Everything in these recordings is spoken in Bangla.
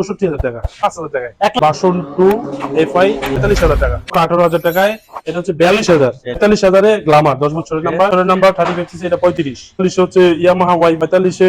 চৌষট্টি হাজার টাকা পাঁচ হাজার টাকায়। বাসন টু এফআই তেতাল্লিশ হাজার টাকা। আঠারো হাজার টাকায় এটা হচ্ছে বিয়াল্লিশ হাজার। তেতাল্লিশ হাজারে গ্লামার দশ বছরের নাম্বার নাম্বার থার্টি ফাইভ এটা পঁয়ত্রিশ। চল্লিশ হচ্ছে ইয়ামাহা ওয়াই পঁয়তাল্লিশে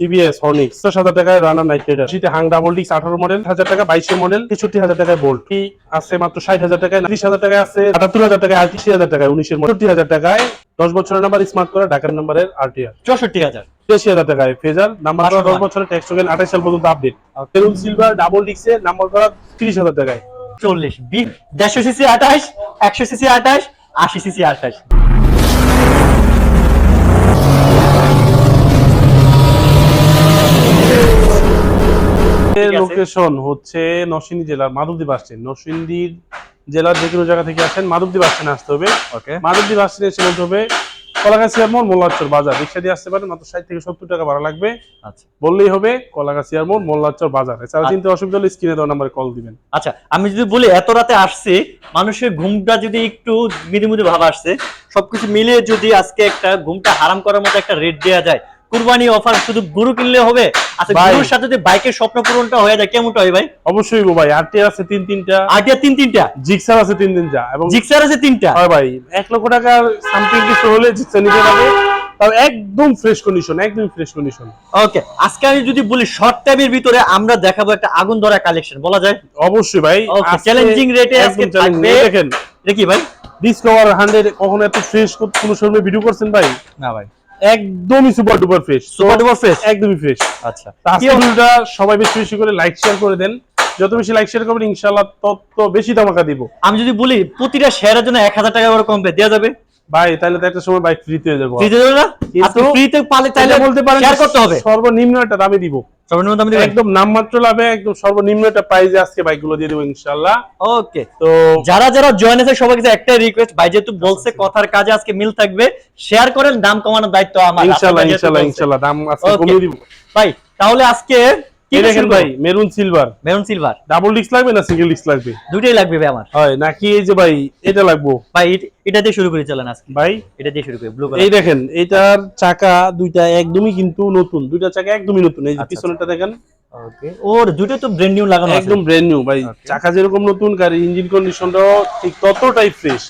টিভিএস হর্নিক্স দশ হাজার টাকায় রানার নাইট রাইডার সেটা হাং ডাবল ডিক্স আঠারো মডেল হাজার টাকা বাইশে মডেল তেষট্টি হাজার টাকায় বোল্ট কি আছে মাত্র ষাট হাজার টাকায় ত্রিশ হাজার টাকায় আছে আটাত্তর হাজার টাকায় আটত্রিশ হাজার টাকায় উনিশের মডেল হাজার টাকায় দশ বছরের নাম্বার স্মার্ট করে ঢাকার নাম্বারের আরটিআর চৌষট্টি হাজার। তিরাশি হাজার টাকায় ফেজার নাম্বার করা দশ বছরের ট্যাক্স টোকেন আঠাশ সাল পর্যন্ত আপডেট তেরুন সিলভার ডাবল ডিক্সে নাম্বার করা তিরিশ হাজার টাকায়। চল্লিশ বি- দেড়শো সিসি আঠাশ একশো সিসি আঠাশ আশি সিসি আঠাশ। লোকেশন হচ্ছে নরসিংদী জেলার মাধবদী বাস স্ট্যান্ড। নরসিংদীর জেলার যে কোনো জায়গা থেকে আসেন মাধবদী বাস স্ট্যান্ডে আসতে হবে। ওকে। মাধবদী বাস স্ট্যান্ডে এসে বলতে হবে কলাগাছিয়ার মোড় মোল্লাচর বাজার। রিক্সা দিয়ে আসতে পারেন মাত্র ষাট থেকে সত্তর টাকা ভাড়া লাগবে। আচ্ছা। বললেই হবে কলাগাছিয়ার মোড় মোল্লাচর বাজার। এছাড়া। চিন্তা অসুবিধা হলে স্ক্রিনে দেওয়া নাম্বারে কল দিবেন। আচ্ছা আমি যদি বলি এত রাতে আসছে মানুষের ঘুমটা যদি একটু মিদি মিদি ভাব আসছে সবকিছু মিলিয়ে যদি আজকে একটা ঘুমটা হারাম করার মতো একটা রেট দেওয়া যায় কুরবানি অফার শুধু গরু কিনলে হবে? আচ্ছা গরুর সাথে যদি বাইকের স্বপ্ন পূরণটা হয়ে যায় কেমনটা হয় ভাই? অবশ্যই গো ভাই। আরটি আছে তিন তিনটা। আইডিয়া তিন তিনটা? জিক্সার আছে তিন তিনটা। এবং জিক্সার আছে তিনটা? হয় ভাই এক লক্ষ টাকার সামথিং কিছু হলে জিক্সার নিতে পারবে। তাও একদম ফ্রেশ কন্ডিশন একদম ফ্রেশ কন্ডিশন ওকে আজকে আমি যদি বলি শর্ট টাইমের ভিতরে আমরা দেখাবো একটা আগুন ধরা কালেকশন বলা যায়? অবশ্যই ভাই চ্যালেঞ্জিং এ আজকে থাকবে। দেখেন কি ভাই? ডিসকভার হান্ড্রেড কখনো এত ফ্রেশ কোন শোরুমে ভিডিও করছেন ভাই? না ভাই। একদমই super duper fresh super duper fresh একদমই ফ্রেশ আচ্ছা। আজকে ভিডিওটা সবাই বেশি বেশি করে লাইক শেয়ার করে দেন। যত বেশি লাইক শেয়ার করবেন ইনশাআল্লাহ তত বেশি ধামাকা দিব। আমি যদি বলি প্রতিটা শেয়ারের জন্য এক হাজার টাকা করে কমবে দেওয়া যাবে? ভাই তাহলে তো একটা সময় বাইক ফ্রিতে হয়ে যাব। ফ্রিতে দেবে না? আপনি ফ্রিতে পালে তাইলে বলতে পারেন শেয়ার করতে হবে। সর্বনিম্ন একটা দামে দিব। সর্বনিম্ন দাম দিবেন? একদম নামমাত্র লাভে একদম সর্বনিম্ন একটা আজকে বাইকগুলো দিয়ে দেবো ইনশাআল্লাহ। ওকে তো যারা যারা জয়েন আছে সবার কাছে একটাই রিকোয়েস্ট ভাই যেহেতু বলছে কথার কাজে আজকে মিল থাকবে শেয়ার করেন দাম কমানোর দায়িত্ব আমার। ইনশাআল্লাহ ইনশাআল্লাহ ইনশাআল্লাহ দাম আজকে কমিয়ে দিব। ভাই তাহলে আজকে কি দেখেন ভাই maroon silver maroon silver double disc লাগবে না সিঙ্গেল ডিস্ক লাগবে? দুইটাই লাগবে ভাই আমার। হয় নাকি এই যে ভাই এটা লাগবো? ভাই এটা দিয়ে শুরু করি চলেন আজকে। ভাই? এটা দিয়ে শুরু করি ব্লু এই দেখেন এটার চাকা দুইটা একদমই কিন্তু নতুন। দুইটা চাকা একদমই নতুন। এই যে পিছনেরটা দেখেন। ওকে ওর দুটো তো ব্র্যান্ড নিউ লাগানো আছে। একদম ব্র্যান্ড নিউ ভাই। চাকা যেরকম নতুন গাড়ি ইঞ্জিন কন্ডিশনটাও ঠিক ততটাই ফ্রেশ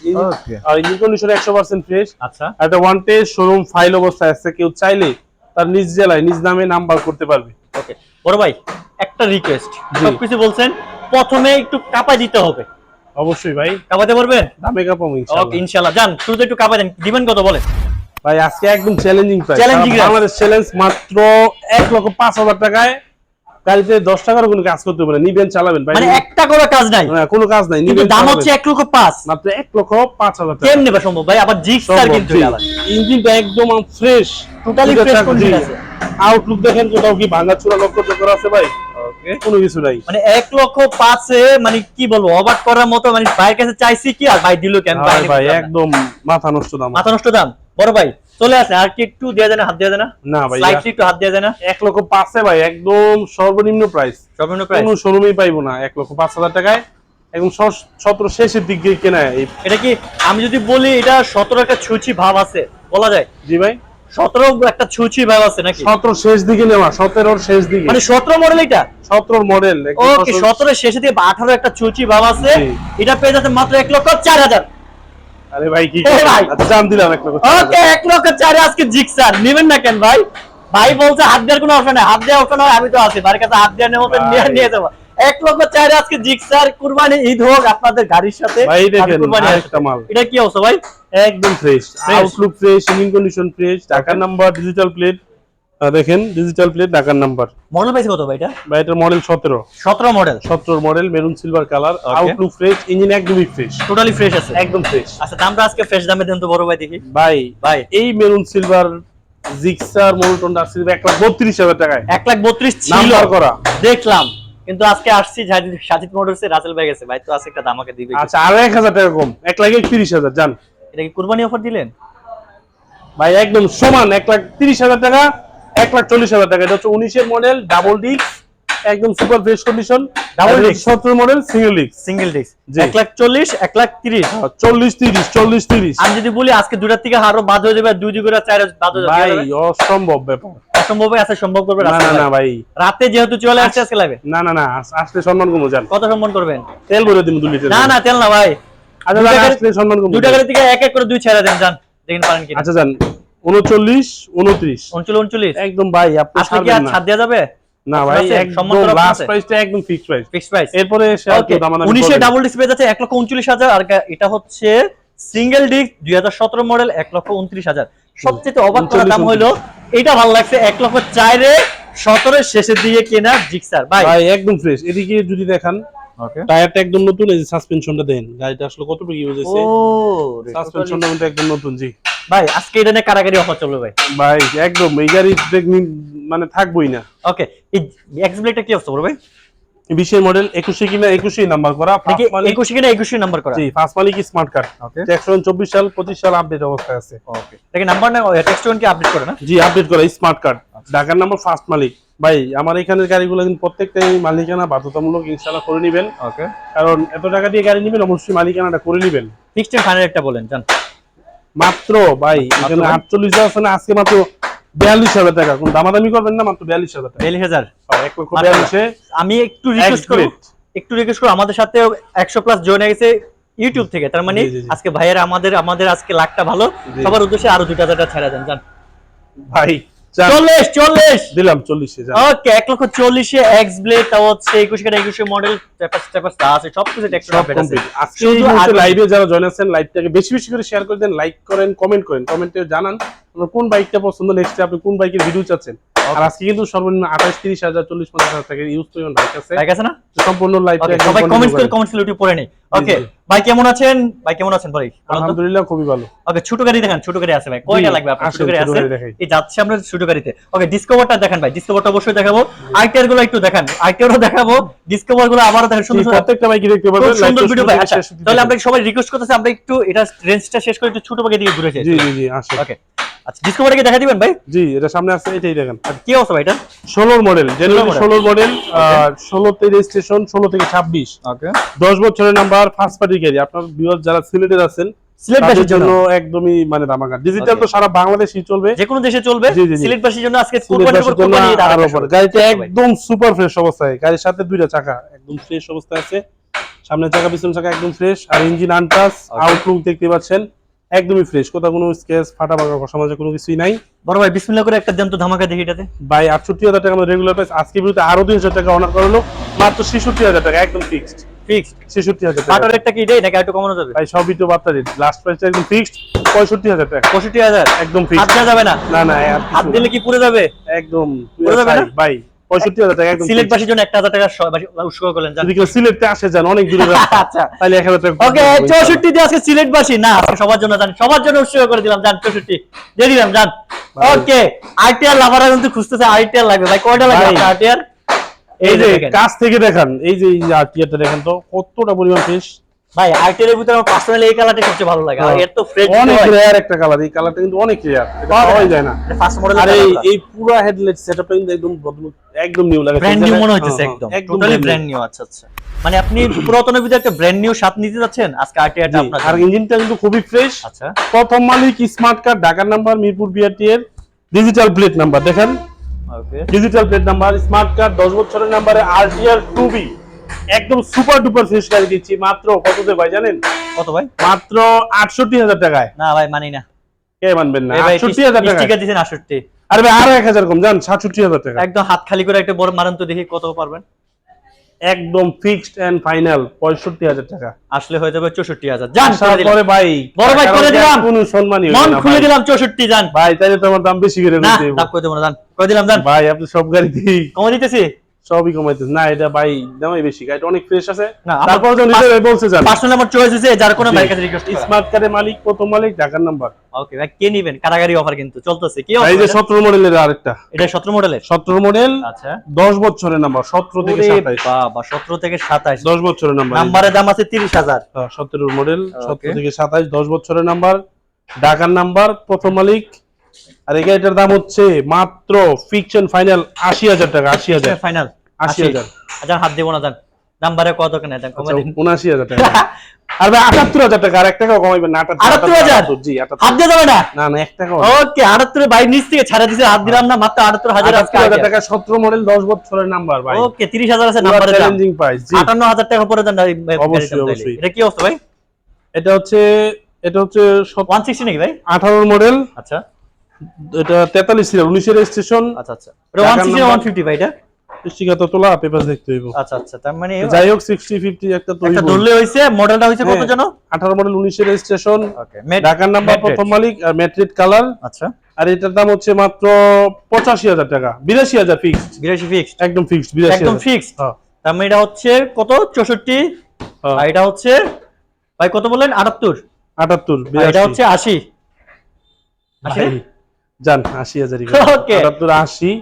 আর ইঞ্জিন কন্ডিশন একশো পার্সেন্ট ফ্রেশ আচ্ছা। একটা ওয়ান টেস্ট শোরুম ফাইল অবস্থায় আছে। কেউ চাইলে তার নিজ জেলায় নিজ নামে নাম্বার করতে পারবে। ওকে বড় ভাই একটা রিকোয়েস্ট সবকিছু বলছেন প্রথমে একটু কাপা দিতে হবে। অবশ্যই ভাই। কাপাতে পারবেন? দামে কাপাবো ওকে ইনশাআল্লাহ ইনশাআল্লাহ যান শুরুতে একটু কাপাই দেন। দিবেন কত বলেন? ভাই আজকে একদম চ্যালেঞ্জিং প্রাইস চ্যালেঞ্জিং আমাদের চ্যালেঞ্জ মাত্র এক লক্ষ পাঁচ হাজার টাকায় গাড়িতে দশ টাকার কোনো কাজ করতে পারে নিবেন চালাবেন ভাই। মানে একটা করে কাজ নাই? হ্যাঁ, কোনো কাজ নাই নিবেন দাম হচ্ছে এক লক্ষ পাঁচ। মাত্র এক লক্ষ পাঁচ হাজার টাকা। কেমনে বা সম্ভব ভাই? আবার জিক্সার কিন্তু ইঞ্জিনটা একদম ফ্রেশ Totally fresh condition আছে। আউটলুক দেখেন কোথাও কি ভাঙা চূড়া লক্ষ্য চক্কর আছে ভাই? কোনো কিছু নাই। মানে এক লক্ষ পাঁচে মানে কি বলব অবাক করার মতো মানে ভাইয়ের কাছে চাইছি কি আর ভাই দিল কেন? ভাই একদম মাথা নষ্ট দাম। মাথা নষ্ট দাম? বড় ভাই চলে আসে আর কি একটু দেওয়া যায় না হাত দেওয়া যায় না? না ভাই স্লাইটলি একটু হাত দেওয়া যায় না? লক্ষ ভাই একদম সর্বনিম্ন প্রাইস সর্বনিম্ন প্রাইস কোনো শোরুমেই পাইবো না লক্ষ পাঁচ হাজার টাকায়। একদম সতেরো শেষের দিক দিয়ে কেনা এটা কি আমি যদি বলি এটা সতেরো একটা ছুচি ভাব আছে বলা যায়? জি ভাই। সতেরো একটা ছুচি ভাব আছে নাকি? সতেরো শেষ দিকে নেওয়া সতেরোর শেষ দিকে। মানে সতেরো মডেল এটা? সতেরোর মডেল ওকে সতেরো শেষে দিয়ে আঠারো একটা ছুচি ভাব আছে। এটা পেয়ে যাচ্ছে মাত্র এক লক্ষ চার হাজার। আরে ভাই কি ভাই। আচ্ছা দিলাম এক লক্ষ ওকে এক লক্ষ চারে আজকে জিক্সার। নেবেন না কেন ভাই? ভাই বলছে হাত দেওয়ার কোনো অপশন নাই। হাত দেওয়ার অপশন হয় আমি তো আছি। বাড়ির কাছে হাত দেওয়ার নেব নিয়ে। নিয়ে যাব। এক লক্ষ চারে আজকে জিক্সার। কুরবানি ঈদ হোক আপনাদের গাড়ির সাথে। ভাই দেখেন কুরবানি আরেকটা মাল। এটা কি অবস্থা ভাই? একদম fresh. Outlook fresh engine condition fresh টাকার নাম্বার ডিজিটাল প্লেট দেখেন ডিজিটাল প্লেট ঢাকার নাম্বার মডেল পাইছে কত ভাই এটা? বা এটার মডেল সতেরো। সতেরো মডেল সতেরো model maroon silver colour outlook fresh engine একদমই ফ্রেশ টোটালি ফ্রেশ আছে? একদম ফ্রেশ আচ্ছা দামটা আজকে ফ্রেশ দামে দেন তো বড় ভাই দেখি। ভাই ভাই। এই maroon silver Gixxer molten silver এক লাখ বত্রিশ হাজার টাকায়। এক লাখ বত্রিশ ছিল। নাম্বার করা। দেখলাম। কিন্তু আজকে আসছি সাজিদ- মোটরসে রাসেল ভাই গেছে। ভাই তো আজকে একটা দামাকে দিবে। আচ্ছা আর এক হাজার টাকা কম। এক লাখ একত্রিশ হাজার জান। এটা কি কুরবানি অফার দিলেন? ভাই একদম সমান এক লাখ তিরিশ হাজার টাকা। এক লাখ চল্লিশ হাজার টাকা। এটা হচ্ছে উনিশের মডেল ডাবল ডিস্ক একদম super fresh condition Double disc? সতেরো model single disc single disc এক লাখ চল্লিশ এক লাখ তিরিশ। চল্লিশ তিরিশ চল্লিশ তিরিশ। আমি যদি বলি আজকে দুটার থেকে আরও বাদ হয়ে যাবে দুই দুই চার বাদ হয়ে ভাই যাবে অসম্ভব ব্যাপার। অসম্ভব আছে সম্ভব করবে না না না ভাই। রাতে যেহেতু চলে আসছে আজকে লাইভে না না না আস- আসলে সম্মান কমো যান। কত সম্মান করবেন? তেল ভরে দিন দু লিটার। না না তেল না ভাই। আচ্ছা আসলে সম্মান কমো দুটা গাড়ি থেকে এক এক করে দুই ছেড়ে দেন যান। দেখেন পারেন কিনা। আচ্ছা যান। উনচল্লিশ উনত্রিশ। উনচল্লিশ একদম ভাই আপনি আসলে কি ছাড়বেন আর না। ছাড় দেওয়া যাবে? না ভাই একদম লাস্ট প্রাইসটা একদম ফিক্সড প্রাইস ফিক্সড প্রাইস এরপরে সে আর ওকে কেউ দামাদামি উনিশে করবে না। ডাবল ডিসপ্লে যাচ্ছে এক লক্ষ উনচল্লিশ হাজার আর এটা হচ্ছে সিঙ্গেল ডিস্ক দুই হাজার সতেরো মডেল এক লক্ষ উনত্রিশ হাজার। সবচেয়ে অবাক করার দাম 39, হইল এটা ভালো লাগছে এক লক্ষ চারে সতেরো শেষের দিকে কেনা জিক্সার ভাই ভাই একদম ফ্রেশ এদিকে যদি দেখান টায়ারটা একদম নতুন এই যে সাসপেনশনটা দেন। গাড়িটা আসলে কতটুকু ইউজ হয়েছে? সাসপেনশনটা কিন্তু একদম নতুন জি। ভাই আজকে এটা নিয়ে কারাগারি অফার চলবে ভাই? ভাই একদম এই গাড়ি মানে থাকবোই না। ওকে এই এক্স ব্লেডটা কি অবস্থা বলো ভাই? বিশের মডেল একুশে কিনা একুশে নাম্বার করা একুশে কিনা একুশে নাম্বার করা। জি ফার্স্ট মালিক স্মার্ট কার্ড একশো চব্বিশ সাল পঁচিশ সাল আপডেট অবস্থায় আছে। ওকে নাম্বার না কি আপডেট করে না? জি আপডেট করা স্মার্ট কার্ড ঢাকার নাম্বার ফার্স্ট মালিক। ভাই আমার এখানের গাড়িগুলো কিন্তু প্রত্যেকটাই মালিকানা বাধ্যতামূলক ইনশাল্লাহ করে নেবেন। ওকে কারণ এত টাকা দিয়ে গাড়ি নেবেন অবশ্যই মালিকানাটা করে নেবেন। ফিক্সড ফাইনাল একটা বলেন জান। মাত্র ভাই এখানে আটচল্লিশ না আজকে মাত্র বিয়াল্লিশ হাজার টাকা। কোন দামাদামি করবেন না মাত্র বিয়াল্লিশ হাজার টাকা। বিয়াল্লিশ হাজার? এক লক্ষ বিয়াল্লিশে। আমি একটু রিকোয়েস্ট করি একটু রিকোয়েস্ট করব আমাদের সাথে একশো প্লাস জয়েন হয়ে গেছে ইউটিউব থেকে। তার মানে। আজকে ভাইয়েরা আমাদের আমাদের আজকে লাখটা ভালো। সবার উদ্দেশ্যে আরও দুটা ছাড়া দেন জান ভাই চল্লিশ চল্লিশ। দিলাম চল্লিশে ওকে এক লক্ষ চল্লিশে এক্স ব্লেড হচ্ছে একুশ কাটা একুশে মডেল আছে সব কিছু শুধু লাইভে যারা জয়েন আছেন লাইভটাকে বেশি বেশি করে শেয়ার করে দেন লাইক করেন কমেন্ট করেন কমেন্টে জানান কোন বাইকটা পছন্দ নেক্সট আপনি কোন বাইকের ভিডিও চাচ্ছেন। আর আজকে কিন্তু সর্বনিম্ন আঠাশ তিরিশ হাজার চল্লিশ পঞ্চাশ হাজার টাকা ইউজ পরিমাণ বাইক আছে। আছে না? সম্পূর্ণ ওকে সবাই কমেন্টস করে কমেন্টস পড়ে নেই। ওকে ভাই কেমন আছেন? ভাই কেমন আছেন ভাই? আলহামদুলিল্লাহ খুবই ভালো। ওকে ছোট গাড়ি দেখেন ছোট গাড়ি আছে ভাই। কয়টা লাগবে আপনার ছোট গাড়ি আছে? এই যাচ্ছে আমরা ছোট গাড়িতে। ওকে ডিসকভারটা দেখেন ভাই। ডিসকভারটা অবশ্যই দেখাবো। আইটিআরগুলো একটু দেখান। আইটিআরও দেখাবো। ডিসকভারগুলো আবারও দেখেন। সুন্দর প্রত্যেকটা বাইকে দেখতে পাবেন সুন্দর ভিডিও ভাই। আচ্ছা তাহলে। আমরা সবাই রিকোয়েস্ট করতেছি আমরা একটু এটা রেঞ্জটা শেষ করে একটু ছোট বাকি দিকে ঘুরে যাই। জি জি জি আসে ওকে আচ্ছা ডিসকভারটাকে দেখা দিবেন ভাই? জি এটা সামনে আছে এটাই দেখেন। আর কি অবস্থা ভাই এটা? ষোলোর মডেল জেনুইন model। ষোলোর মডেল ষোলোতে রেজিস্ট্রেশন ষোলো থেকে ছাব্বিশ। ওকে দশ বছরের নাম্বার ফার্স্ট পার্টি গাড়ি আপনার ভিউয়ার যারা আছেন সিলেট তাদের বাসীর জন্য? একদমই মানে দামাকা ডিজিটাল তো সারা বাংলাদেশই চলবে। যে কোনো দেশে চলবে? জি, জি, জি। সিলেট বাসীর জন্য আজকে। গাড়িটা একদম সুপার ফ্রেশ অবস্থায় গাড়ির সাথে দুইটা চাকা একদম ফ্রেশ অবস্থায় আছে। সামনের চাকা পিছনের চাকা একদম ফ্রেশ আর ইঞ্জিন আনটাস. আউটলুক দেখতে পাচ্ছেন। একদমই ফ্রেশ কোথাও কোনো স্কেচ ফাটা ভাঙা সমাজে কোনো কিছুই নাই। বড় ভাই বিসমিল্লাহ করে একটা দেন তো ধামাকা দেখি এটাতে বাই আটষট্টি হাজার টাকা আমাদের রেগুলার প্রাইস আজকে বিরুদ্ধে আরও দুই হাজার টাকা অনার করালো মাত্র ছেষট্টি হাজার টাকা একদম ফিক্সড ফিক্সড ছেষট্টি হাজার বাটার টাকা রেটটা কি দেই নাকি? একটু কমানো যাবে? ভাই সবই তো বার্তা রেট লাস্ট প্রাইস একদম ফিক্সড পঁয়ষট্টি হাজার টাকা। পঁয়ষট্টি হাজার? একদম ফিক্সড যাবে না? না না হাত দিলে কি পুড়ে যাবে? একদম পুরো যাবে না? ভাই। পঁয়ষট্টি হাজার টাকা একদম সিলেট বাসীর জন্য একটা হাজার টাকা উৎসর্গ করলেন যদি কেউ সিলেটে আসে যান অনেক দূরে আচ্ছা। তাহলে এক হাজার টাকা ওকে চৌষট্টি দিয়ে আজকে সিলেট বাসী। না আজকে সবার জন্য জান সবার জন্য উৎসর্গ করে দিলাম চৌষট্টি। দিয়ে দিলাম। ওকে আইটিআর লাভাররা কিন্তু খুঁজতেছে আইটিআর লাগবে। ভাই কয়টা লাগবে আইটিআর? এই যে। কাছ থেকে দেখান এই যে দেখেন তো কতটা পরিমাণ ফ্রেশ ভাই আইটিআর এর ভিতরে আমার পার্সোনালি এই কালারটা সবচেয়ে ভালো লাগে। আর হ্যাঁ। এর তো ফ্রেশ অনেক রেয়ার একটা কালার এই কালারটা কিন্তু অনেক রেয়ার এটা পাওয়া যায় না। ফার্স্ট মডেল আর এই এই পুরো হেডলাইট সেটআপটা কিন্তু একদম বদল একদম নিউ লাগে। ব্র্যান্ড নিউ মনে হইতেছে হ্যাঁ, একদম। একদম টোটালি ব্র্যান্ড নিউ আচ্ছা আচ্ছা। মানে আপনি পুরাতনের ভিতরে একটা ব্র্যান্ড নিউ স্বাদ নিতে যাচ্ছেন আজকে আরটিআরটা জি, আপনার আর। ইঞ্জিনটা কিন্তু খুবই ফ্রেশ আচ্ছা। প্রথম মালিক স্মার্ট কার্ড ঢাকার নাম্বার মিরপুর বিআরটি এর ডিজিটাল প্লেট নাম্বার দেখেন। Okay digital plate number smart card দশ বছরের নাম্বারে আরটিআর টু বি একদম সুপার ডুপার ফ্রেশ গাড়ি দিচ্ছি। মাত্র কততে ভাই জানেন? কত ভাই? মাত্র আটষট্টি হাজার টাকায়। না ভাই মানি না। কে মানবেন না? আটষট্টি হাজার টাকা দিছেন 68 আরে ভাই আরও এক হাজার কম জান সাতষট্টি হাজার টাকা। একদম হাত খালি করে একটা বড় মারান তো দেখি কত পারবেন। একদম ফিক্সড এন্ড ফাইনাল পঁয়ষট্টি হাজার টাকা। আসলে হয়ে যাবে 64000 জান করে দিলাম। ভাই বড় ভাই করে দিলাম। কোনো সম্মানই মন খুলে। দিলাম 64 জান। ভাই তাইলে তো আমার দাম বেশি করে না দাম করে দেবো না জান। করে দিলাম জান। ভাই আপনি সব গাড়িতেই কমে দিতেছি? সবই কমাইতেছে। না এটা ভাই দামই বেশি অনেক ফ্রেশ আছে। তারপর পাঁচ- নিজে বলছে যান আমার চয়েস যার কোনো ভাই কাছে রিকোয়েস্ট স্মার্ট কার্ডের মালিক প্রথম মালিক ঢাকার নাম্বার ওকে ভাই কে নিবেন? কারাগারি অফার কিন্তু চলতেছে। কি এই যে অফার সতেরো মডেলের আরেকটা। এটা 17 মডেলের সতেরো মডেল আচ্ছা। দশ বছরের নাম্বার সতেরো থেকে ওরে সাতাইশ। বাবা 17 থেকে 27 দশ বছরের নাম্বার নাম্বারের দাম আছে 30000 সতেরো মডেল Okay. সতেরো থেকে সাতাইশ দশ বছরের নাম্বার ঢাকার নাম্বার প্রথম মালিক। আর এই গাড়িটার দাম হচ্ছে মাত্র ফিকশন ফাইনাল আশি হাজার টাকা আশি হাজার। ফাইনাল 80,000 আচ্ছা হাত দেবো না জান নাম্বারে কত কেন দেন? কমে দিন। উনআশি হাজার টাকা। আর ভাই হাজার টাকা আর এক টাকাও কমাইবেন না 78,000? জি হাত দিয়ে যাবে না? না না এক টাকাও ওকে আটাত্তর বাই নিচ থেকে ছাড়া দিছে হাত দিলাম না মাত্র আটাত্তর হাজার আজকে আটাত্তর হাজার টাকা সতেরো মডেল দশ বছরের নাম্বার ভাই। ওকে হাজার আছে নাম্বারে দাম চ্যালেঞ্জিং প্রাইস জি। আটান্ন হাজার টাকা পরে দেন অবশ্যই, অবশ্যই। এটা কি অবস্থা ভাই? এটা হচ্ছে এটা হচ্ছে ওয়ান সিক্সটি নাকি ভাই? আঠারো মডেল আচ্ছা। এটা তেতাল্লিশ সিরিয়াল উনিশের রেজিস্ট্রেশন আচ্ছা আচ্ছা। এটা one sixty number- one fifty ভাই এটা? স্টিকার তোলা পেপার দেখতে হইব। আচ্ছা আচ্ছা তার মানে যাই হোক 60 50 একটা তো একটা ধরলে হইছে মডেলটা হইছে কত জানো 18 মডেল 19 এর রেজিস্ট্রেশন ঢাকার নাম্বার প্রথম মালিক আর ম্যাট্রিক কালার আচ্ছা। আর এটার দাম হচ্ছে মাত্র 85000 টাকা 82000 ফিক্সড 82 ফিক্সড একদম ফিক্সড 82000 একদম ফিক্সড হ্যাঁ। তার মানে এটা হচ্ছে কত? 64 হ্যাঁ। আর এটা হচ্ছে ভাই কত বললেন? 78 78 এটা হচ্ছে 80 80 জান 80000 ওকে 78 80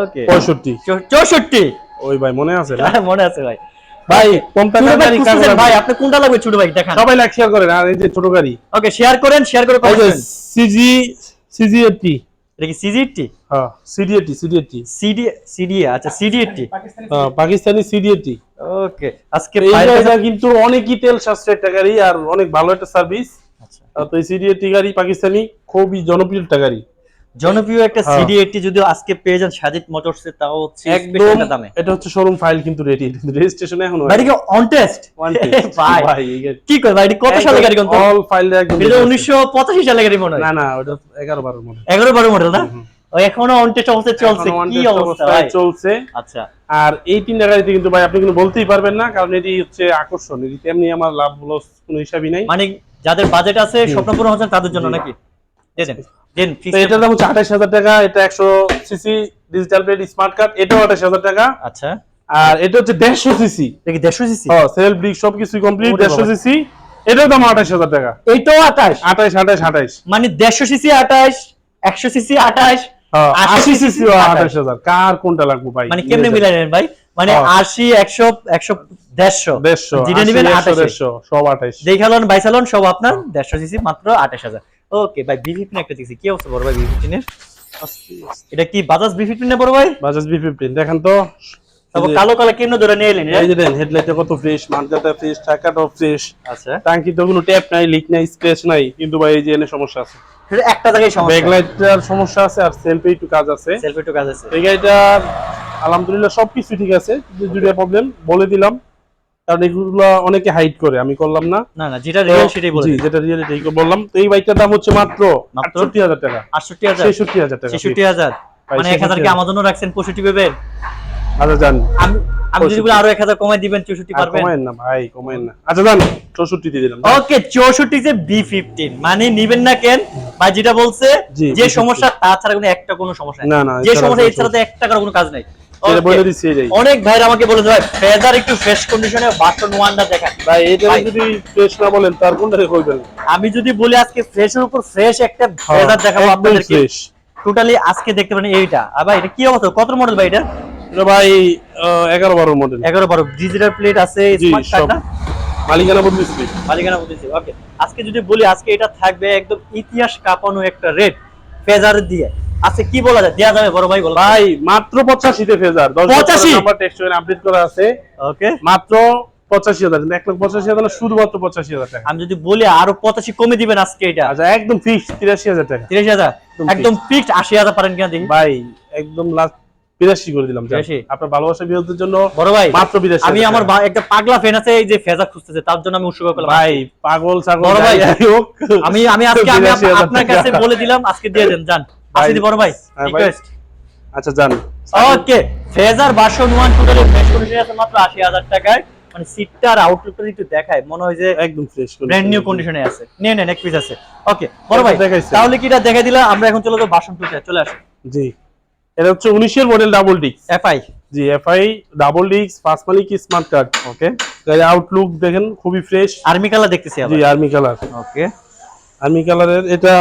ওকে পঁয়ষট্টি। চৌষট্টি। ওই ভাই মনে আছে না? হ্যাঁ, মনে আছে ভাই। ভাই গাড়ি ভাই আপনি কোনটা লাগবে ছোট ভাই দেখান। সবাই লাইক শেয়ার করেন আর এই যে ছোট গাড়ি। ওকে শেয়ার করেন শেয়ার করে কমেন্ট সিজি সিজি এইটটি এটা কি সিজিটি হ্যাঁ CD eighty CD eighty CD CD আচ্ছা CD eighty Pakistani CD eighty okay আজকে গাড়িটা কিন্তু অনেকই তেল সাশ্রয় একটা গাড়ি আর অনেক ভালো একটা সার্ভিস আচ্ছা। তো এই সিডি এইটটি গাড়ি পাকিস্তানি খুবই জনপ্রিয় একটা গাড়ি। জনপ্রিয় একটা হ্যাঁ। সিডিএটি যদি আজকে পেয়ে যান সাজিদ মোটরসে তাও হচ্ছে একদম দামে। এটা হচ্ছে শোরুম ফাইল কিন্তু রেডি রেজিস্ট্রেশনে এখনও কি অন টেস্ট ভাই ভাই এই কি কয় ভাই কত সালে গাড়ি কোন অল ফাইল একদম এটা উনিশশো পঁচাশি সালে গাড়ি মনে হয়। না না ওটা 11 12 মনে হয়। এগারো বারো মডেল না? এখনও অন টেস্ট অবস্থায় চলছে। কি অবস্থা ভাই? চলছে। আচ্ছা। আর এই তিনটা গাড়িতে কিন্তু ভাই আপনি কিন্তু বলতেই পারবেন না কারণ এটি হচ্ছে আকর্ষণ। এটি তেমনি আমার লাভ লস কোনো হিসাবই নাই। মানে যাদের বাজেট আছে স্বপ্ন পূরণ হচ্ছে তাদের জন্য নাকি? দেন। দেন এটার দাম হচ্ছে আঠাশ হাজার টাকা এটা একশো CC digital plate smart card এটাও আঠাশ হাজার টাকা। আচ্ছা। আর এটা হচ্ছে দেড়শো সিসি দেড়শো সিসি সেলফ ব্রিক সবকিছু কমপ্লিট দেড়শো সিসি এটাও দাম আঠাশ হাজার টাকা। এইটাও আঠাশ আঠাশ আঠাশ আঠাশ মানে দেড়শো সিসি আঠাশ একশো সিসি আঠাশ আশি আশি সিসি আঠাশ হাজার। কার কোনটা লাগবে ভাই? মানে কেমনে মিলাই নেন ভাই? মানে হ্যাঁ। আশি একশো একশো দেড়শো। দেড়শো যেটা আশি, নিবেন দেড়শো সব আঠাশ দেখালন বাইসালন সব আপনার দেড়শো সিসি মাত্র আঠাশ হাজার। ওকে ভাই বি ফিফটিন একটা দেখছি। কি অবস্থা বড় ভাই বি ফিফটিনের এটা কি বাজাজ বি ফিফটিন বড় ভাই? বাজাজ বি ফিফটিন দেখেন তো। কালো কালো কেন ধরে নিয়ে এলেন এই যে দেন হেডলাইটটা কত ফ্রেশ মানজাটা ফ্রেশ ফ্রেশ আচ্ছা। তো কোনো ট্যাপ নাই লিক নাই স্ক্র্যাচ নাই কিন্তু ভাই এই যে এনে সমস্যা আছে। একটা জায়গায় সমস্যা। আছে আর সেলফে একটু কাজ আছে। সেলফি একটু কাজ আছে। এই গাড়িটার আলহামদুলিল্লাহ সবকিছু ঠিক আছে প্রবলেম বলে দিলাম। কারণ এগুলো অনেকে হাইড করে আমি করলাম না। না না যেটা রিয়েল সেটাই বলে যেটা রিয়েল এটাই বললাম। তো এই বাইকটার দাম হচ্ছে মাত্র মাত্র? আটষট্টি হাজার টাকা। আটষট্টি হাজার? ছেষট্টি হাজার টাকা ছেষট্টি হাজার? ভাই, মানে এক হাজার কি 66,000 আমাজনও রাখছেন পঁয়ষট্টি পেবেন আচ্ছা যান। আমি আমি যদি বলি আরও এক হাজার কমাই দিবেন চৌষট্টি আর পারবেন? কমায়েন না ভাই কমায়েন না। আচ্ছা যান চৌষট্টি দিয়ে দিলাম ওকে চৌষট্টি যে বি ফিফটিন মানে নিবেন না কেন? ভাই যেটা বলছে যে B15 সমস্যা তাছাড়া কোনো একটা কোনো সমস্যা না, না, যে সমস্যা এছাড়া তো এক টাকার কোনো কাজ নাই। অনেক ভাইরা আমাকে বলে ভাই ফেজার একটু ফ্রেশ কন্ডিশনে বাটন ওয়ানটা দেখান। ভাই এটা যদি ফ্রেশ না বলেন তার কোনটা কইবেন? আমি যদি বলি আজকে ফ্রেশের উপর ফ্রেশ একটা ফেজার দেখাবো হ্যাঁ, আপনাদেরকে। ফ্রেশ টোটালি আজকে দেখতে পারেন এইটা। আর ভাই এটা কি অবস্থা? কত মডেল ভাই এটা? এটা ভাই আহ, এগারো বারো মডেল এগারো বারো। ডিজিটাল প্লেট আছে স্মার্ট সব। কার্ড না? মালিকানা বদলিছি। মালিকানা বলতেছি ওকে আজকে যদি বলি আজকে এটা থাকবে একদম ইতিহাস কাঁপানো একটা রেট ফেজার দিয়ে। আজকে কি বলা যায়? দেয়া যাবে বড় ভাই বলো। ভাই মাত্র পঁচাশিতে ফেজার। 85? নাম্বার টেক্সট আপডেট করা আছে। ওকে। মাত্র পঁচাশি হাজার এক লাখ পঁচাশি হাজার না শুধুমাত্র পঁচাশি হাজার টাকা। আমি যদি বলি আরও পঁচাশি কমে দিবেন আজকে এটা। আচ্ছা একদম ফিক্স তিরাশি হাজার টাকা। তিরিশ হাজার? একদম ফিক্সড আশি হাজার পারেন কিনা দেখি। ভাই একদম লাস্ট বিরাশি করে দিলাম আপনার ভালোবাসা বিরোধের জন্য বড় ভাই মাত্র বিরাশি আমি আমার একটা পাগলা ফ্যান আছে এই যে ফেজা খুঁজতেছে তার জন্য আমি উৎসর্গ করলাম ভাই পাগল ছাগল বড় ভাই, আমি আমি আজকে আমি আপনার কাছে বলে দিলাম আজকে দিয়ে দেন যান। ভাই, আসি বড় ভাই হ্যাঁ রিকোয়েস্ট আচ্ছা যান। Okay Fazer version 1 totally fresh কন্ডিশনে আছে মাত্র 80000 টাকায়। মানে সিটটা আর আউটলুকটা একটু দেখায় মনে হয় যে একদম ফ্রেশ ব্র্যান্ড নিউ কন্ডিশনে আছে। নিয়ে নেন এক পিস আছে। ওকে বড় ভাই তাহলে কি এটা দেখাই দিলা? আমরা এখন চলে যাব ভার্সন 2 তে চলে আসি জি। এটা হচ্ছে উনিশের মডেল ডাবল ডিক্স এফআই জি এফআই ডাবল ডিক্স ফার্স্ট মালিক স্মার্ট কার্ড ওকে গাড়ির আউটলুক দেখেন খুবই ফ্রেশ আর্মি কালার দেখতেছি জি আবার। আর্মি কালার ওকে আর্মি কালারের এটা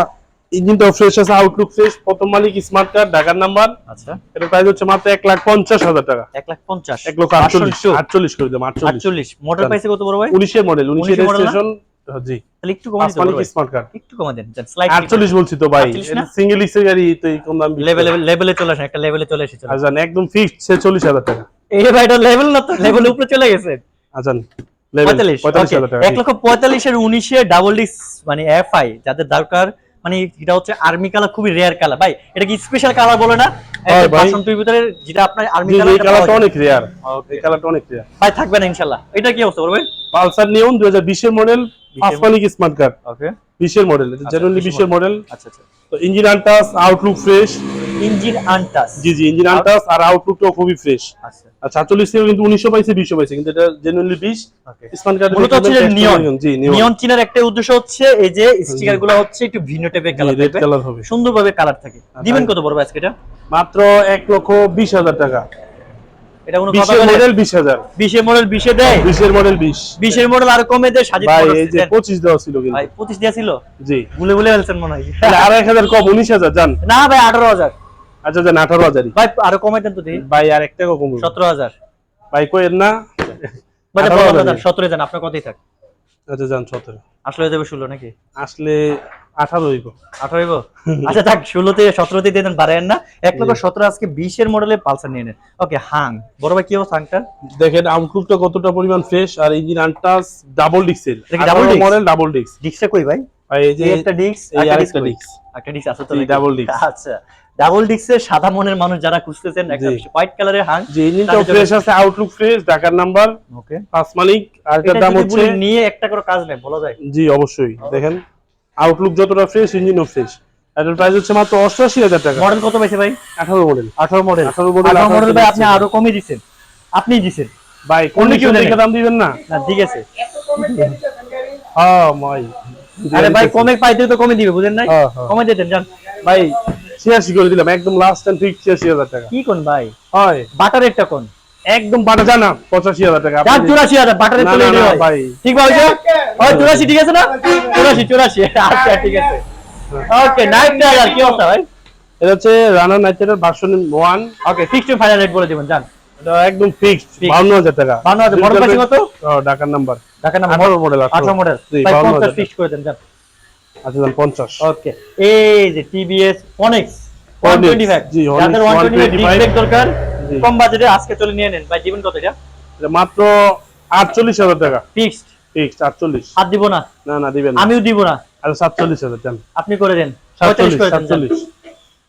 ইঞ্জিনটাও ফ্রেশ আছে আউটলুক ফ্রেশ প্রথম মালিক স্মার্ট কার্ড ঢাকার নাম্বার আচ্ছা। এটা প্রাইস হচ্ছে মাত্র এক লাখ পঞ্চাশ হাজার টাকা। 1 লাখ 50 এক লক্ষ আটচল্লিশ আটচল্লিশ করে আটচল্লিশ। মডেল পাইছে কত বড় ভাই? উনিশের মডেল উনিশের 19 model না? রেজিস্ট্রেশন জি। একটু কমে স্মার্ট কার্ড কমে দেন বলছি তো ভাই 48 না? সিঙ্গেল ইক্সের গাড়ি তো কম দাম লেভেল লেভেলে চলে আসেন একটা লেভেলে চলে এসেছে। একদম ফিক্সড ছেচল্লিশ হাজার টাকা। এই ভাই এটা লেভেল না তো? লেভেল উপরে চলে গেছে। পঁয়তাল্লিশ 45 এক লক্ষ পঁয়তাল্লিশের উনিশে ডাবল ডিস্ক মানে এফআই যাদের দরকার মানে এটা হচ্ছে আর্মি কালার খুবই রেয়ার কালার ভাই এটা কি স্পেশাল কালার বলে না? হয় টুই ভিতরে যেটা আপনার আর্মি কালার এই কালারটা অনেক রেয়ার এই কালারটা অনেক রেয়ার ভাই থাকবে না ইনশাল্লাহ। এটা কি অবস্থা ভাই? পালসার নিয়ন দুই হাজার বিশের মডেল পাঁচমানিক স্মার্ট কার্ড ওকে 20 এর মডেল জেনুইনলি 20 এর মডেল আচ্ছা আচ্ছা। তো engine untouched outlook fresh engine untouched. জি জি ইঞ্জিন আনটাস আর আউটলুকটাও খুবই ফ্রেশ আচ্ছা। আর সাতচল্লিশ থেকে কিন্তু উনিশশো পাইছে বিশও পাইছে কিন্তু এটা জেনুইনলি বিশ। ওকে স্মার্ট কার্ড মূলত হচ্ছে নিয়ন জি নিয়ন চিনার একটা উদ্দেশ্য হচ্ছে এই যে স্টিকারগুলো হচ্ছে একটু ভিন্ন টাইপের কালার রেড কালার হবে। সুন্দরভাবে কালার থাকে। দিবেন কত বড় আজকে এটা? মাত্র এক লক্ষ বিশ হাজার টাকা। এটা কোনো কথা মডেল বিশ হাজার। বিশের মডেল বিশে দেয়? বিশের মডেল আর কমে দেয় সাজিদ ভাই এই যে দেওয়া ছিল কিন্তু। ভাই পঁচিশ দেওয়া ছিল? জি। ভুলে ভুলে ফেলছেন মনে হয়। আর এক হাজার কম উনিশ হাজার যান। না ভাই আঠারো হাজার। আচ্ছা যান আঠারো হাজারই। ভাই আরও কমাই দেন তো দেখি। ভাই আর এক টাকা কমবে সতেরো হাজার। ভাই কইেন না? সতেরো যান আপনার কথাই থাক। আচ্ছা যান সতেরো। আসলে দেবে ষোলো নাকি? আসলে আঠারো হইব। আঠারো হইব? আচ্ছা থাক ষোলোতে সতেরোতে দিয়ে দেন বাড়ায়েন না। এক লক্ষ সতেরো আজকে বিশের মডেলের পালসার নিয়ে নেন। ওকে হাং। বড় ভাই কি অবস্থা হাংটা? দেখেন আউটলুকটা কতটা পরিমাণ ফ্রেশ আর ইঞ্জিন আনটাস ডাবল এটা কি মডেল ডাবল ডিক্স ডিস্কটা কই ভাই? এই যে একটা একটা ডিস্ক আছে তো জি, নাকি? আচ্ছা। ডাবল ডিস্কের সাদা মনের মানুষ যারা খুঁজতেছেন একটা হোয়াইট কালারের হাং যে ইঞ্জিনটাও ফ্রেশ আছে আউটলুক ফ্রেশ ঢাকার নাম্বার ওকে পাঁচ মালিক আর এটার এটা দাম হচ্ছে নিয়ে একটা করে কাজ নেই বলা যায়। জি অবশ্যই দেখেন। আউটলুক যতটা ফ্রেশ ইঞ্জিনও ফ্রেশ এটার প্রাইস হচ্ছে মাত্র অষ্টআশি হাজার টাকা। মডেল কত পাইছে ভাই? আঠারো মডেল আঠারো মডেল 18 model, আঠারো মডেল ভাই আপনি আরও কমই দিচ্ছেন। আপনি দিচ্ছেন। ভাই কেউ কন্ডিশন দেখে দাম দিবেন না? না ঠিক আছে। হ্যাঁ মাই আরে ভাই কমে পাইতে তো কমে দিবে বুঝেন নাই? হ্যাঁ, হ্যাঁ। কমে দিতেন জান ভাই ছিয়াশি করে দিলাম একদম লাস্ট টাইম ঠিক ছিয়াশি হাজার টাকা। কি কোন ভাই? হয়। বাটার রেটটা কোন? একদম বাটা জানা পঁচাশি হাজার টাকা। আপনি- চুরাশি হাজার বাটার চলে ভাই। ঠিক ভাই ওই চুরাশি ঠিক আছে না? চুরাশি চুরাশি। আচ্ছা ঠিক আছে। ওকে নাইট রাইডার কি অবস্থা ভাই? এটা হচ্ছে Runner নাইটের version one okay fixed final rate বলে দিবেন জান। এটা একদম ফিক্সড Fixed। বাউন্ন হাজার টাকা। 52,000 model পাচ্ছি কত? ও, ঢাকার নাম্বার ঢাকা নাম আঠারো মডেল আঠারো। মডেল জি, 52,000 ফিক্সড করে দেন জান। আচ্ছা যান পঞ্চাশ। ওকে এই যে টিভিএস ফনিক্স Onyx, 125 জি, 125 ডিস্ক 125 ব্রেক দরকার কম বাজেটে আজকে চলে নিয়ে নেন। ভাই জীবন কত এটা? এটা মাত্র আটচল্লিশ হাজার টাকা। ফিক্সড ফিক্সড আটচল্লিশ। হাত দিব না? না না দিবেন আমিও দিব না। সাতচল্লিশ হাজার যান। আপনি করে দেন। সাতচল্লিশ 45 করে দেন সাতচল্লিশ।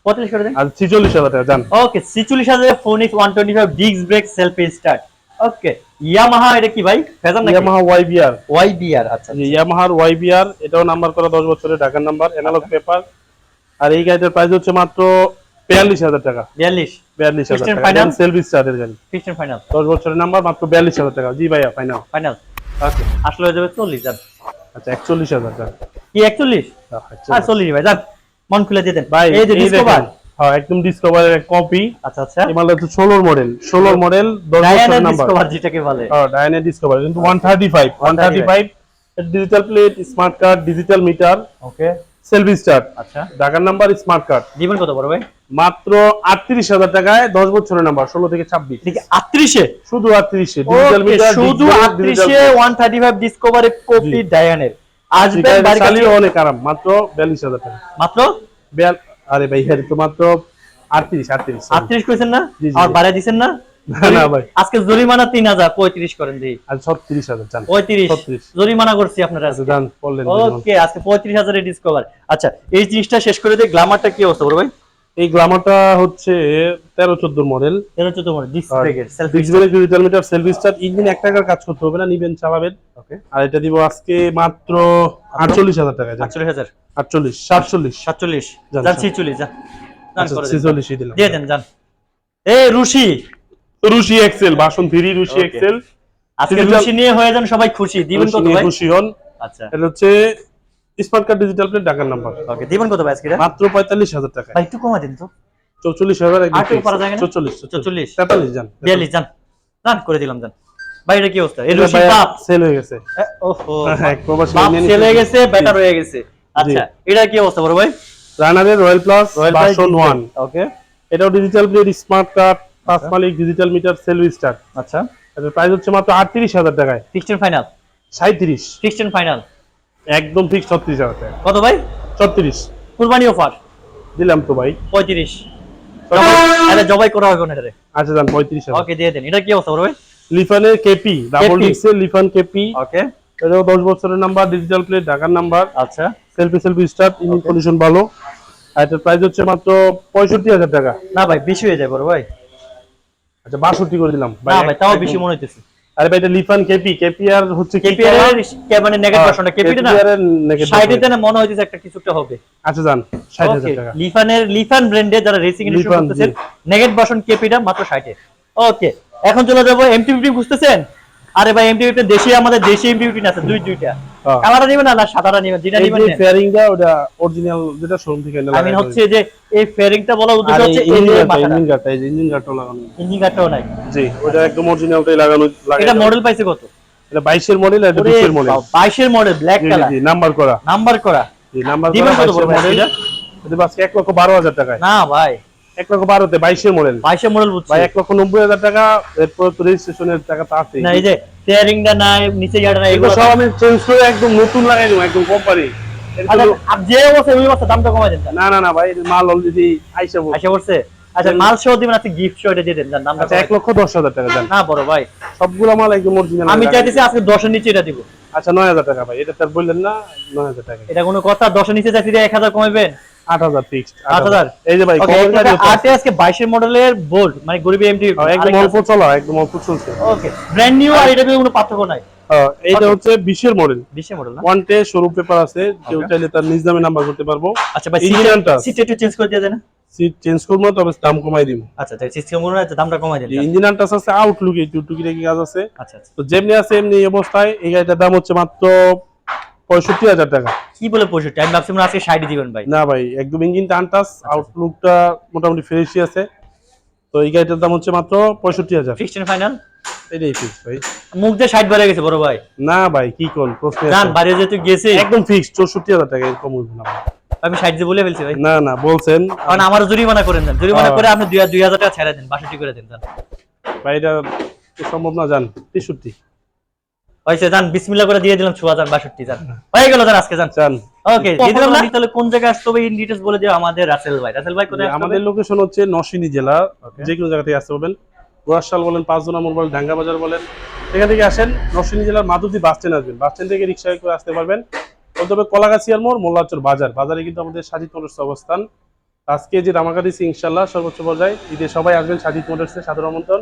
পঁয়তাল্লিশ করে দেন? আর ছিচল্লিশ হাজার টাকা যান। ওকে ছিচল্লিশ হাজারে Phoenix one twenty five disc brake self start okay Yamaha এটা কি ভাই? ফেজার নাকি? ইয়ামাহা ওয়াইবিআর ওয়াই বিআর আচ্ছা যে ইয়ামাহার ওয়াইবিআর এটাও নাম্বার করা দশ বছরের ঢাকার নাম্বার অ্যানালগ পেপার আর এই গাড়িটার প্রাইস হচ্ছে মাত্র বিয়াল্লিশ হাজার টাকা। বিয়াল্লিশ। বিয়াল্লিশ হাজার finance? সেলফি স্টারের গাড়ি। ফিফটিন ফাইনাল দশ বছরের নাম্বার মাত্র বিয়াল্লিশ হাজার টাকা। জি ভাইয়া ফাইনাল ফাইনাল ওকে আসলে হয়ে যাবে চল্লিশ যান। আচ্ছা একচল্লিশ হাজার টাকা। কি একচল্লিশ? আচ্ছা। আর চল্লিশ ভাই যান। মন খুলে দিয়ে দেন। ভাই এই যে ডিসকভার হ্যাঁ একদম ডিসকভারের কপি আচ্ছা আচ্ছা। এমাল হচ্ছে ষোলোর মডেল ষোলোর মডেল দশ ডায়ানা বছরের নাম্বার ডিসকভার যেটাকে বলে। হ্যাঁ ডায়নে ডিসকভার কিন্তু one thirty five one thirty five digital plate smart card digital meter okay self start আচ্ছা। ঢাকার নাম্বার স্মার্ট কার্ড। দিবেন কত বড় ভাই? মাত্র আটত্রিশ হাজার টাকায় দশ বছরের নাম্বার ষোলো থেকে ছাব্বিশ। ঠিক আটত্রিশে? শুধু আটত্রিশে ডিজিটাল মিটার শুধু কপি ডায়ানের আসবেন কাছে। অনেক আরাম মাত্র বিয়াল্লিশ হাজার টাকা। মাত্র? আরে ভাই হ্যাঁ তো মাত্র আটত্রিশ আটত্রিশ আটত্রিশ কইছেন না? আর জি। বাড়াই না? না, ভাই। আজকে জরিমানা তিন হাজার পঁয়ত্রিশ করেন দিই ছত্রিশ হাজার পঁয়ত্রিশ। জরিমানা করছি আপনারা আচ্ছা ওকে আজকে পঁয়ত্রিশ হাজারের ডিসকভার আচ্ছা এই জিনিসটা শেষ করে দিই গ্লামারটা কি অবস্থা বড় ভাই? এই গ্লামারটা হচ্ছে তেরো চোদ্দ মডেল এটা হচ্ছে তোমার disc display digital meter self start engine এক টাকার কাজ করতে হবে না নিবেন চালাবেন। ওকে। আর এটা দিব আজকে মাত্র আটচল্লিশ হাজার টাকা আটচল্লিশ হাজার। আটচল্লিশ সাতচল্লিশ। সাতচল্লিশ। ছিচল্লিশ আচ্ছা দিলাম। দিয়ে দেন যান এ রুশি। রুশি এক্সেল বাসন থ্রি রুশি এক্সেল আজকে রুশি নিয়ে হয়ে যান সবাই খুশি। দিবেন কত ভাই? খুশি হন। আচ্ছা। এটা হচ্ছে স্মার্ট কার্ড ডিজিটাল প্লেট ঢাকার নাম্বার। ওকে দিবেন কত ভাই আজকে মাত্র পঁয়তাল্লিশ হাজার টাকা। ভাই একটু কমা দিন তো। চৌচল্লিশ হাজার একদম আর কেউ পারা যায় না? চৌচল্লিশ চৌচল্লিশ। তেতাল্লিশ যান বিয়াল্লিশ যান। যান করে দিলাম যান। ভাই এটা কি অবস্থা? এই এটা রুশি পাপ সেল হয়ে গেছে। ওহো এক প্রবাসী বাপ নিছে। ছেলে গেছে বেটার হয়ে গেছে। আচ্ছা এটা কি অবস্থা বড় ভাই? রানারের royal plus royal version one okay এটাও ডিজিটাল প্লেট স্মার্ট কার্ড পাঁচ মালিক ডিজিটাল মিটার সেলফি স্টার্ট আচ্ছা। এটার প্রাইস হচ্ছে মাত্র আটত্রিশ হাজার টাকায়। ফিক্সড ফাইনাল সাঁত্রিশ ফিক্সড ফাইনাল একদম ঠিক ছত্রিশ হাজার টাকা কত ভাই? ছত্রিশ। কুরবানি অফার দিলাম তো ভাই। পঁয়ত্রিশ। এটা জবাই করা হবে না আচ্ছা যান পঁয়ত্রিশ ওকে দিয়ে দেন। এটা কি অবস্থা বড় ভাই? লিফানের কেপি ডাবল KP ডিক্সের লিফান কেপি। ওকে এটাও দশ বছরের নাম্বার ডিজিটাল প্লেট ঢাকার নাম্বার আচ্ছা। Self self start engine condition ভালো। আর এটার প্রাইস হচ্ছে মাত্র পঁয়ষট্টি হাজার টাকা। না ভাই বেশি হয়ে যায় বড় ভাই। আচ্ছা বাষট্টি করে দিলাম। না ভাই তাও বেশি মনে হইতেছে। আরে ভাই এটা লিফান কেপি। কেপি আর হচ্ছে কেপি কে মানে নেগেটিভ পার্সেন্টা ভার্সনটা কেপিটা না এর নেগেটিভ সাইডে। না মনে হইতেছে একটা কিছুটা হবে। আচ্ছা জান 60000 টাকা। লিফানের লিফান ব্র্যান্ডে যারা রেসিং লিফান, করতেছেন নেগেটিভ পার্সেন্ট ভার্সন কেপিটা মাত্র 60 এ ওকে এখন চলে যাব এমটিপি বুঝতেছেন? আরে ভাই এমটিভিটি দেশি আমাদের দেশি এমটিভিটি আছে দুই দুইটা। হ্যাঁ। কালারটা নেবেন না সাদাটা নেবেন যেটা এই নেবেন যে ফেয়ারিংটা ওটা অরিজিনাল যেটা শোরুম থেকে মিন লাগানো হচ্ছে যে এই ফেয়ারিংটা বলা উদ্দেশ্য হচ্ছে এই ইঞ্জিন যে ইঞ্জিন গার্ডটা এই ইঞ্জিন গার্ডটা লাগানো ইঞ্জিন কাটটাও নাই। জি ওটা একদম অরিজিনালটাই লাগানো এটা মডেল পাইছে কত? এটা 22 এর মডেল এটা 20 এর মডেল 22 এর মডেল ব্ল্যাক কালার জি নাম্বার করা। নাম্বার করা। জি নাম্বার করা দিবেন কত 22 এর বড় মডেল এটা? আজকে 1 লক্ষ 12 হাজার টাকায়। না ভাই। 1 লক্ষ 12 তে 22 এর মডেল। 22 এর মডেল বুঝছি। ভাই 1 লক্ষ 90 হাজার টাকা এরপর তো রেজিস্ট্রেশনের টাকা তো আছে না এই যে ফেয়ারিংটা নাই নিচে ইয়াটা নাই এগুলো সব আমি চেঞ্জ করে একদম নতুন লাগাই দেবো একদম কোম্পানি আচ্ছা আপ যে অবস্থা ওই অবস্থা দামটা কমাই দেন না না না ভাই মাল অলরেডি আইসা করছে আচ্ছা মাল সহ দিবেন আজকে গিফট সহ এটা দিয়ে দেন আচ্ছা 1 লক্ষ 10 হাজার টাকা দেন। না বড় ভাই। সবগুলো মাল একদম অরিজিনাল আমি চাইতেছি আজকে দশের নিচে এটা দিব। আচ্ছা 9000 টাকা ভাই এটা তার বললেন না 9000 টাকা। এটা কোনো কথা দশের নিচে চাইছি এক হাজার কমাইবেন? 8000 ফিক্সড 8000 এই যে ভাই ওকে খবর কাটি হচ্ছে। বাইশের মডেলের মানে গরিবী এমটি হ্যাঁ, একদম অল্প চলা একদম অল্প চলছে। ওকে ব্র্যান্ড নিউ আর এটা কোনো পার্থক্য নাই। হ্যাঁ, এইটা হচ্ছে 20 এর মডেল বিশের মডেল না? ওয়ান টে শোরুম পেপার আছে কেউ চাইলে তার নিজ নামে নাম্বার করতে পারব। আচ্ছা ভাই Indian সিট একটু চেঞ্জ করে দিয়ে দেন। সিট চেঞ্জ করব তবে দাম কমাই দিব। আচ্ছা আচ্ছা সিস্টেম মনে হয় দামটা কমাই দেন। ইঞ্জিন আনটাস আছে আউটলুক এই টুকটুকি রেখে কাজ আছে। আচ্ছা আচ্ছা। তো যেমনি আছে এমনি অবস্থায় এই গাড়িটার দাম হচ্ছে মাত্র পঁয়ষট্টি হাজার টাকা। কি বলে পঁয়ষট্টি? আমি ভাবছি আজকে ষাট দিবেন ভাই। না ভাই একদম ইঞ্জিনটা আনটাস আউটলুকটা মোটামুটি ফ্রেশই আছে। তো এই গাড়িটার দাম হচ্ছে মাত্র পঁয়ষট্টি হাজার। ফিক্সড ফাইনাল এটাই ফিক্স ভাই। মুখ দিয়ে ষাট বেড়ে গেছে বড় ভাই। না ভাই কি কোন প্রশ্ন? জান বাইরে যেহেতু গেছে। একদম ফিক্স চৌষট্টি হাজার টাকা এরকম হইবে না। আমি ষাট দিয়ে বলে ফেলছি ভাই। না না বলছেন। কারণ আমার জরিমানা করেন দেন। জরিমানা হ্যাঁ। করে আপনি দুই হাজার টাকা ছেড়ে দেন বাষট্টি করে দেন ভাই এটা সম্ভব না জান তেষট্টি। হয়েছে বিসমিল্লা করে দিয়ে দিলাম ছ হাজার বাষট্টি জান। হয়ে গেল জান আজকে জান। ওকে দিয়ে দিলাম না? তাহলে কোন জায়গায় আসতে হবে ইন ডিটেলস বলে দিও আমাদের রাসেল ভাই। রাসেল ভাই কোথায় আমাদের লোকেশন হচ্ছে নরসিংদী জেলা যে কোনো জায়গা থেকে আসতে পারবেন। গোয়াশাল বলেন পাঁচজনা মোড় বলেন ঢাঙ্গা বাজার বলেন। এখান থেকে আসেন নরসিংদী জেলার মাধুদি বাস স্ট্যান্ড আসবেন। বাস স্ট্যান্ড থেকে রিক্সায় করে আসতে পারবেন। বলতে হবে কলাগাছিয়ার মোড় মোল্লাচর বাজার। বাজারে কিন্তু আমাদের সাজিদ মোটরস অবস্থান। আজকে যে দামাকা দিচ্ছি ইনশাল্লাহ সর্বোচ্চ পর্যায়ে ঈদে সবাই আসবেন সাজিদ মোটরসে সাধারণ আমন্ত্রণ।